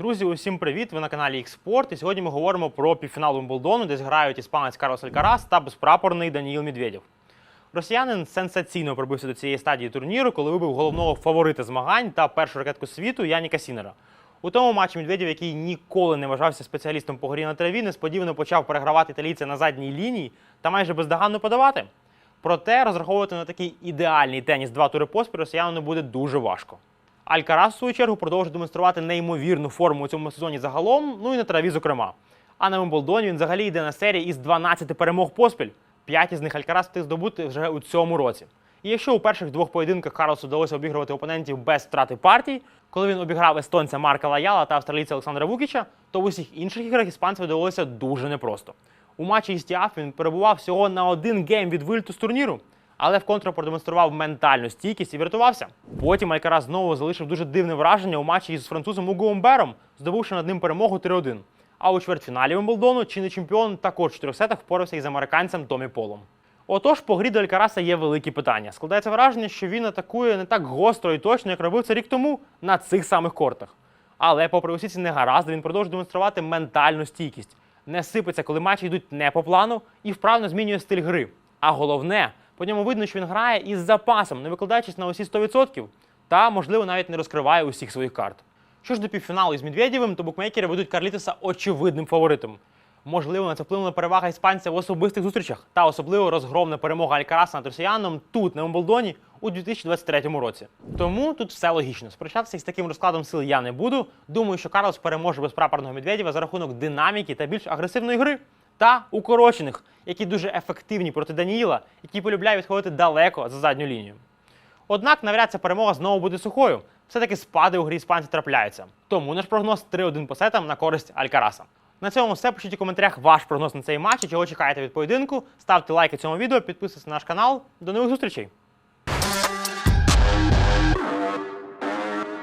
Друзі, усім привіт! Ви на каналі Xport. І сьогодні ми говоримо про півфінал Вимблдону, де зграють іспанець Карлос Алькарас та безпрапорний Даніїл Медведєв. Росіянин сенсаційно пробився до цієї стадії турніру, коли вибив головного фаворита змагань та першу ракетку світу Яніка Сінера. У тому матчі Медведєв, який ніколи не вважався спеціалістом по грі на траві, несподівано почав перегравати італійця на задній лінії та майже бездоганно подавати. Проте розраховувати на такий ідеальний теніс два тури поспіль росіянину буде дуже важко. Алькарас, в свою чергу, продовжує демонструвати неймовірну форму у цьому сезоні загалом, ну і на траві, зокрема. А на Вимблдоні він взагалі йде на серії із 12 перемог поспіль. П'ять із них Алькарас встиг здобути вже у цьому році. І якщо у перших двох поєдинках Карлосу вдалося обігрувати опонентів без втрати партій, коли він обіграв естонця Марка Лаяла та австралійця Олександра Вукіча, то в усіх інших іграх іспанцеві довелося дуже непросто. У матчі із Тіаф він перебував всього на один гейм від вильту з турніру, але в контру продемонстрував ментальну стійкість і врятувався. Потім Алькарас знову залишив дуже дивне враження у матчі із французом Угоом Бером, здобувши над ним перемогу 3-1. А у чвертьфіналі Вимблдону чинний чемпіон також в чотирьох сетах впорався із американцем Томі Полом. Отож, по грі до Алькараса є великі питання. Складається враження, що він атакує не так гостро і точно, як робив це рік тому на цих самих кортах. Але, попри усі ці негаразди, він продовжує демонструвати ментальну стійкість, не сипеться, коли матчі йдуть не по плану, і вправно змінює стиль гри. А головне, по ньому видно, що він грає із запасом, не викладаючись на усі 100%, та, можливо, навіть не розкриває усіх своїх карт. Що ж до півфіналу із Медведєвим, то букмекери ведуть Карлітоса очевидним фаворитом. Можливо, на це вплинула перевага іспанця в особистих зустрічах та особливо розгромна перемога Алькараса над росіяном тут, на Умблдоні, у 2023 році. Тому тут все логічно. Спрощатися із таким розкладом сил я не буду. Думаю, що Карлос переможе безпрапорного Медведєва за рахунок динаміки та більш агресивної гри. Та укорочених, які дуже ефективні проти Даніїла, який полюбляє відходити далеко за задню лінію. Однак навряд ця перемога знову буде сухою. Все-таки спади у грі іспанці трапляються. Тому наш прогноз 3-1 по сетам на користь Алькараса. На цьому все. Пишіть у коментарях ваш прогноз на цей матч чого чекаєте від поєдинку. Ставте лайки цьому відео, підписуйтесь на наш канал. До нових зустрічей!